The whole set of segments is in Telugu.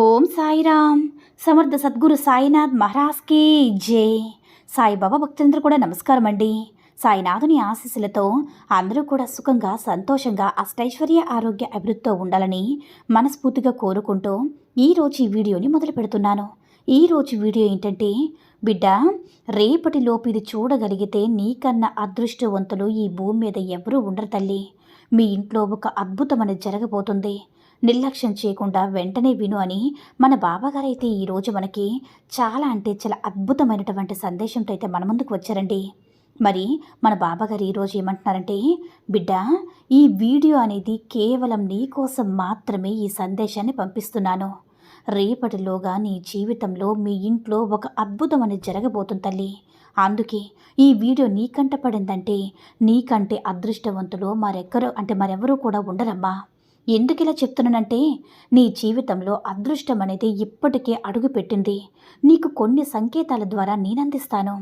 ఓం సాయిరామ్. సమర్థ సద్గురు సాయినాథ్ మహారాజ్కి జై. సాయిబాబా భక్తులందరూ కూడా నమస్కారం అండి. సాయినాథుని ఆశీస్సులతో అందరూ కూడా సుఖంగా సంతోషంగా అష్టైశ్వర్య ఆరోగ్య అభివృద్ధితో ఉండాలని మనస్ఫూర్తిగా కోరుకుంటూ ఈరోజు ఈ వీడియోని మొదలు పెడుతున్నాను. ఈరోజు వీడియో ఏంటంటే బిడ్డ రేపటిలోపు ఇది చూడగలిగితే నీకన్నా అదృష్టవంతులు ఈ భూమి మీద ఎవరూ ఉండరు తల్లి. మీ ఇంట్లో ఒక అద్భుతం అనేది జరగబోతుంది. నిర్లక్ష్యం చేయకుండా వెంటనే విను అని మన బాబాగారైతే ఈరోజు మనకి చాలా అంటే చాలా అద్భుతమైనటువంటి సందేశంతో అయితే మన ముందుకు వచ్చారండి. మరి మన బాబాగారు ఈరోజు ఏమంటున్నారంటే బిడ్డ ఈ వీడియో అనేది కేవలం నీ కోసం మాత్రమే ఈ సందేశాన్ని పంపిస్తున్నాను. రేపటిలోగా నీ జీవితంలో మీ ఇంట్లో ఒక అద్భుతం అనేది జరగబోతుంది తల్లి. అందుకే ఈ వీడియో నీకంట పడిందంటే నీకంటే అదృష్టవంతులు మరెక్కరో అంటే మరెవరూ కూడా ఉండరమ్మా. ఎందుకు ఇలా చెప్తున్నానంటే నీ జీవితంలో అదృష్టం అనేది ఇప్పటికే అడుగుపెట్టింది. నీకు కొన్ని సంకేతాల ద్వారా నేనందిస్తాను.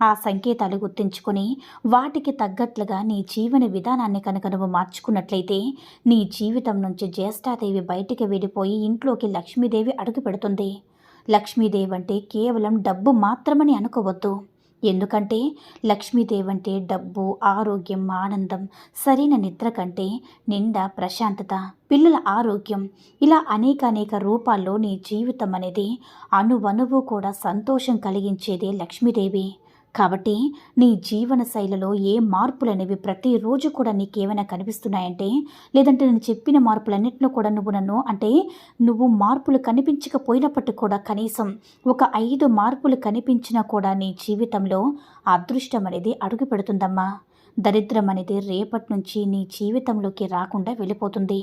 ఆ సంకేతాలు గుర్తించుకొని వాటికి తగ్గట్లుగా నీ జీవన విధానాన్ని కనుక నువ్వు మార్చుకున్నట్లయితే నీ జీవితం నుంచి జ్యేష్ఠాదేవి బయటికి వెళ్ళిపోయి ఇంట్లోకి లక్ష్మీదేవి అడుగు పెడుతుంది లక్ష్మీదేవి అంటే కేవలం డబ్బు మాత్రమని అనుకోవద్దు. ఎందుకంటే లక్ష్మీదేవి అంటే డబ్బు ఆరోగ్యం ఆనందం సరైన నిద్ర కంటే నిండా ప్రశాంతత. పిల్లల ఆరోగ్యం ఇలా అనేక అనేక రూపాల్లో నీ జీవితం అనేది అణువణువు కూడా సంతోషం కలిగించేదే లక్ష్మీదేవి. కాబట్టి నీ జీవన శైలిలో ఏ మార్పులు అనేవి ప్రతిరోజు కూడా నీకేమైనా కనిపిస్తున్నాయంటే లేదంటే నేను చెప్పిన మార్పులన్నింటినీ కూడా నువ్వు నన్ను అంటే నువ్వు మార్పులు కనిపించకపోయినప్పటికీ కూడా కనీసం ఒక ఐదు మార్పులు కనిపించినా కూడా నీ జీవితంలో అదృష్టం అనేది అడుగు పెడుతుందమ్మా. దరిద్రం అనేది రేపటి నుంచి నీ జీవితంలోకి రాకుండా వెళ్ళిపోతుంది.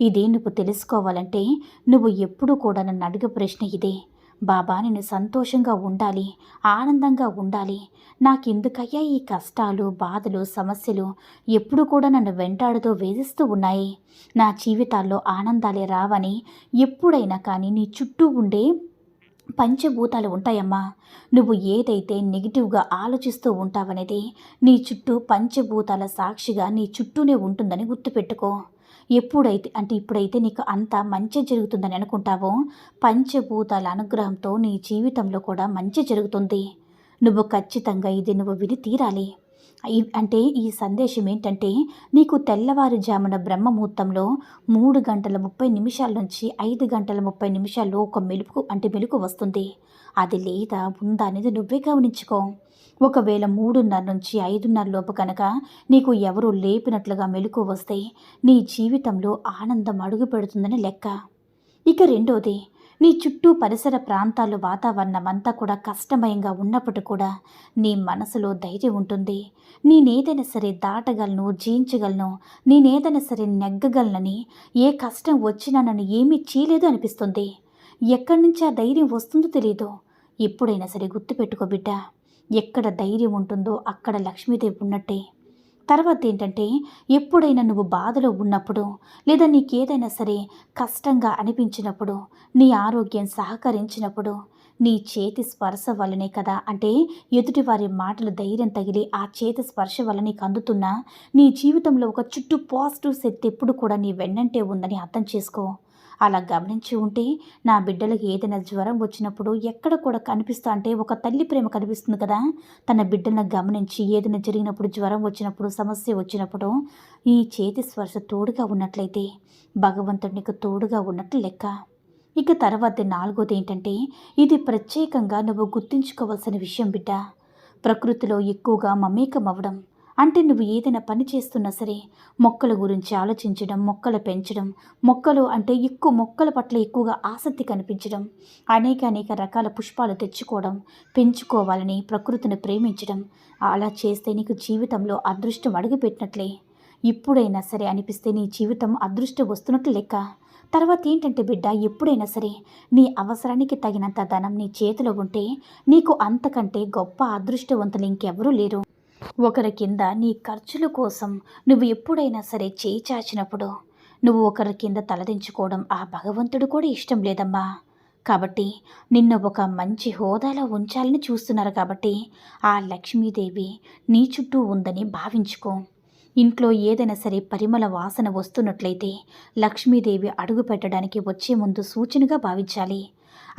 ఇది నువ్వు తెలుసుకోవాలంటే నువ్వు ఎప్పుడు కూడా నన్ను అడిగే ప్రశ్న ఇదే. బాబా నేను సంతోషంగా ఉండాలి ఆనందంగా ఉండాలి. నాకెందుకయ్యా ఈ కష్టాలు బాధలు సమస్యలు ఎప్పుడు కూడా నన్ను వెంటాడుతూ వేధిస్తూ ఉన్నాయి. నా జీవితాల్లో ఆనందాలే రావని ఎప్పుడైనా కానీ నీ చుట్టూ ఉండే పంచభూతాలు ఉంటాయమ్మా. నువ్వు ఏదైతే నెగిటివ్గా ఆలోచిస్తూ ఉంటావనేది నీ చుట్టూ పంచభూతాల సాక్షిగా నీ చుట్టూనే ఉంటుందని గుర్తుపెట్టుకో. ఎప్పుడైతే అంటే ఇప్పుడైతే నీకు అంత మంచి జరుగుతుందని అనుకుంటావో పంచభూతాల అనుగ్రహంతో నీ జీవితంలో కూడా మంచి జరుగుతుంది. నువ్వు ఖచ్చితంగా ఇది నువ్వు విని తీరాలి. అంటే ఈ సందేశం ఏంటంటే నీకు తెల్లవారుజామున బ్రహ్మముహూర్తంలో మూడు గంటల ముప్పై నిమిషాల నుంచి ఐదు గంటల ముప్పై నిమిషాల్లో ఒక మెలుపు అంటే మెలుకు వస్తుంది. అది లేదా ఉందా అనేది నువ్వే గమనించుకో. ఒకవేళ మూడున్నర నుంచి ఐదున్నర లోపు కనుక నీకు ఎవరూ లేపినట్లుగా మెలకు వస్తే నీ జీవితంలో ఆనందం అడుగు పెడుతుందని లెక్క. ఇక రెండోది నీ చుట్టూ పరిసర ప్రాంతాలు వాతావరణం అంతా కూడా కష్టమయంగా ఉన్నప్పుడు కూడా నీ మనసులో ధైర్యం ఉంటుంది. నేనేదైనా సరే దాటగలను జీయించగలను నేనేదైనా సరే నెగ్గగలనని ఏ కష్టం వచ్చినా నన్ను ఏమీ చేయలేదు అనిపిస్తుంది. ఎక్కడి నుంచి ఆ ధైర్యం వస్తుందో తెలియదు ఎప్పుడైనా సరే గుర్తుపెట్టుకో బిడ్డ. ఎక్కడ ధైర్యం ఉంటుందో అక్కడ లక్ష్మీదేవి ఉన్నట్టే. తర్వాత ఏంటంటే ఎప్పుడైనా నువ్వు బాధలో ఉన్నప్పుడు లేదా నీకేదైనా సరే కష్టంగా అనిపించినప్పుడు నీ ఆరోగ్యం సహకరించినప్పుడు నీ చేతి స్పర్శ వల్లనే కదా? అంటే ఎదుటివారి మాటలు ధైర్యం తగిలి ఆ చేతి స్పర్శ వల్ల నీకు అందుతున్నా నీ జీవితంలో ఒక చుట్టూ పాజిటివ్ శక్తి ఎప్పుడు కూడా నీ వెన్నంటే ఉందని అర్థం చేసుకో. అలా గమనించి ఉంటే నా బిడ్డలకు ఏదైనా జ్వరం వచ్చినప్పుడు ఎక్కడ కూడా కనిపిస్తా అంటే ఒక తల్లి ప్రేమ కనిపిస్తుంది కదా. తన బిడ్డను గమనించి ఏదైనా జరిగినప్పుడు జ్వరం వచ్చినప్పుడు సమస్య వచ్చినప్పుడు ఈ చేతి స్పర్శ తోడుగా ఉన్నట్లయితే భగవంతుడు నీకు తోడుగా ఉన్నట్లు లెక్క. ఇక తర్వాత నాలుగోది ఏంటంటే ఇది ప్రత్యేకంగా నువ్వు గుర్తుంచుకోవాల్సిన విషయం బిడ్డ. ప్రకృతిలో ఎక్కువగా మమేకం అవ్వడం అంటే నువ్వు ఏదైనా పని చేస్తున్నా సరే మొక్కల గురించి ఆలోచించడం మొక్కలు పెంచడం మొక్కలు అంటే ఎక్కువ మొక్కల పట్ల ఎక్కువగా ఆసక్తి కనిపించడం అనేక అనేక రకాల పుష్పాలు తెచ్చుకోవడం పెంచుకోవాలని ప్రకృతిని ప్రేమించడం అలా చేస్తే నీకు జీవితంలో అదృష్టం అడుగుపెట్టినట్లే. ఇప్పుడైనా సరే అనిపిస్తే నీ జీవితం అదృష్టం వస్తున్నట్లు లెక్క. తర్వాత ఏంటంటే బిడ్డ ఎప్పుడైనా సరే నీ అవసరానికి తగినంత ధనం నీ చేతిలో ఉంటే నీకు అంతకంటే గొప్ప అదృష్టవంతులు ఇంకెవరూ లేరు. ఒకరి కింద నీ ఖర్చుల కోసం నువ్వు ఎప్పుడైనా సరే చేయి చాచినప్పుడు నువ్వు ఒకరి కింద తలదించుకోవడం ఆ భగవంతుడు కూడా ఇష్టం లేదమ్మా. కాబట్టి నిన్ను ఒక మంచి హోదాలో ఉంచాలని చూస్తున్నారు కాబట్టి ఆ లక్ష్మీదేవి నీ చుట్టూ ఉందని భావించుకో. ఇంట్లో ఏదైనా సరే పరిమళ వాసన వస్తున్నట్లయితే లక్ష్మీదేవి అడుగు పెట్టడానికి వచ్చే ముందు సూచనగా భావించాలి.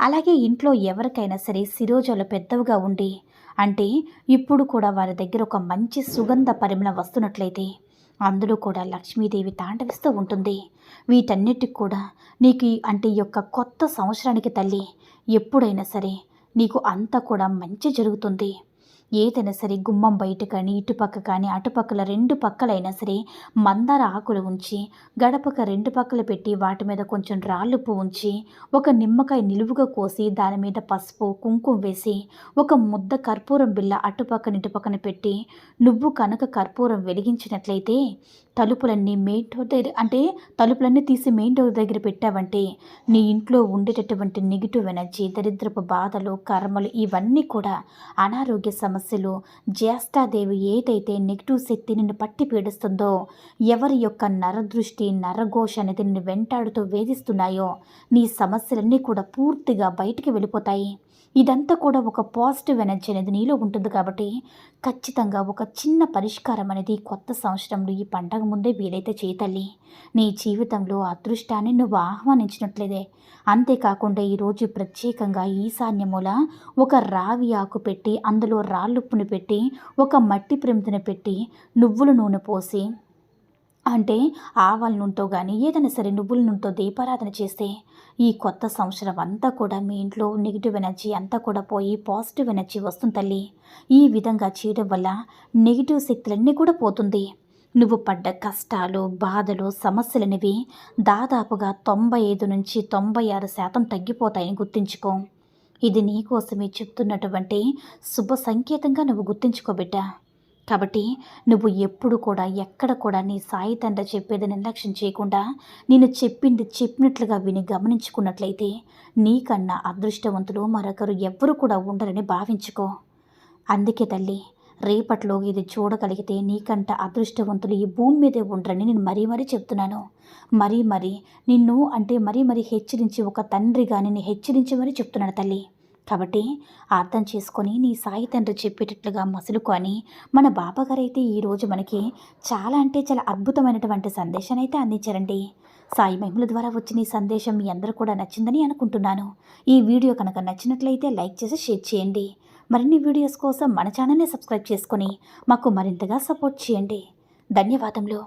అలాగే ఇంట్లో ఎవరికైనా సరే శిరోజాలు పెద్దవిగా ఉండి అంటే ఇప్పుడు కూడా వారి దగ్గర ఒక మంచి సుగంధ పరిమళం వస్తున్నట్లయితే అందులో కూడా లక్ష్మీదేవి తాండవిస్తూ ఉంటుంది. వీటన్నిటికి కూడా నీకు అంటే ఈ యొక్క కొత్త సంవత్సరానికి తల్లి ఎప్పుడైనా సరే నీకు అంతా కూడా మంచి జరుగుతుంది. ఏదైనా సరే గుమ్మం బయట కానీ ఇటుపక్క కానీ అటుపక్కల రెండు పక్కలైనా సరే మందార ఆకులు ఉంచి గడపక రెండు పక్కలు పెట్టి వాటి మీద కొంచెం రాళ్ళుప్పు ఉంచి ఒక నిమ్మకాయ నిలువుగా కోసి దాని మీద పసుపు కుంకుమ వేసి ఒక ముద్ద కర్పూరం బిల్ల అటుపక్కన ఇటుపక్కన పెట్టి నువ్వు కనుక కర్పూరం వెలిగించినట్లయితే తలుపులన్నీ మెయిన్ డోర్ దగ్గర అంటే తలుపులన్నీ తీసి మెయిన్ డోర్ దగ్గర పెట్టావంటే నీ ఇంట్లో ఉండేటటువంటి నెగిటివ్ ఎనర్జీ దరిద్రపు బాధలు కర్మలు ఇవన్నీ కూడా అనారోగ్య సమస్య సమస్యలు జ్యేష్ఠాదేవి ఏదైతే నెగిటివ్ శక్తి నిన్ను పట్టి పీడిస్తుందో ఎవరి యొక్క నరదృష్టి నరఘోష అనేది నిన్ను వెంటాడుతూ వేధిస్తున్నాయో నీ సమస్యలన్నీ కూడా పూర్తిగా బయటికి వెళ్ళిపోతాయి. ఇదంతా కూడా ఒక పాజిటివ్ ఎనర్జీ అనేది నీలో ఉంటుంది కాబట్టి ఖచ్చితంగా ఒక చిన్న పరిష్కారం అనేది కొత్త సంవత్సరంలో ఈ పండగ ముందే వీలైతే చేయతల్లి నీ జీవితంలో అదృష్టాన్ని నువ్వు ఆహ్వానించినట్లేదే. అంతేకాకుండా ఈరోజు ప్రత్యేకంగా ఈశాన్యముల ఒక రావి ఆకు పెట్టి అందులో రాళ్ళుప్పును పెట్టి ఒక మట్టి ప్రమిదను పెట్టి నువ్వుల నూనె పోసి అంటే ఆవాల నుంటో కానీ ఏదైనా సరే నువ్వుల నుంటో దీపారాధన చేస్తే ఈ కొత్త సంవత్సరం అంతా కూడా మీ ఇంట్లో నెగిటివ్ ఎనర్జీ అంతా కూడా పోయి పాజిటివ్ ఎనర్జీ వస్తుంది తల్లి. ఈ విధంగా చేయడం వల్ల నెగిటివ్ శక్తులన్నీ కూడా పోతుంది. నువ్వు పడ్డ కష్టాలు బాధలు సమస్యలనేవి దాదాపుగా తొంభై ఐదు నుంచి తొంభై ఆరు శాతం తగ్గిపోతాయని గుర్తుంచుకో. ఇది నీకోసమే చెప్తున్నటువంటి శుభ సంకేతంగా నువ్వు గుర్తుంచుకోబిడ్డా కాబట్టి నువ్వు ఎప్పుడు కూడా ఎక్కడ కూడా నీ సాయి తండ్రి చెప్పేది నిర్లక్ష్యం చేయకుండా నేను చెప్పింది చెప్పినట్లుగా విని గమనించుకున్నట్లయితే నీకన్నా అదృష్టవంతులు మరొకరు ఎవ్వరూ కూడా ఉండరని భావించుకో. అందుకే తల్లి రేపట్లో ఇది చూడగలిగితే నీకంట అదృష్టవంతులు ఈ భూమి మీదే ఉండరని నేను మరీ మరీ చెప్తున్నాను. మరీ మరీ నిన్ను అంటే మరీ మరీ హెచ్చరించి ఒక తండ్రిగా నిన్ను హెచ్చరించి మరీ చెప్తున్నాను తల్లి. కాబట్టి అర్థం చేసుకొని నీ సాయి తండ్రి చెప్పేటట్లుగా మసులుకొని మన బాబాగారు అయితే ఈరోజు మనకి చాలా అంటే చాలా అద్భుతమైనటువంటి సందేశాన్ని అయితే అందించారండి. సాయి మహిమల ద్వారా వచ్చిన ఈ సందేశం మీ అందరూ కూడా నచ్చిందని అనుకుంటున్నాను. ఈ వీడియో కనుక నచ్చినట్లయితే లైక్ చేసి షేర్ చేయండి. మరిన్ని వీడియోస్ కోసం మన ఛానల్ని సబ్స్క్రైబ్ చేసుకొని మాకు మరింతగా సపోర్ట్ చేయండి. ధన్యవాదములు.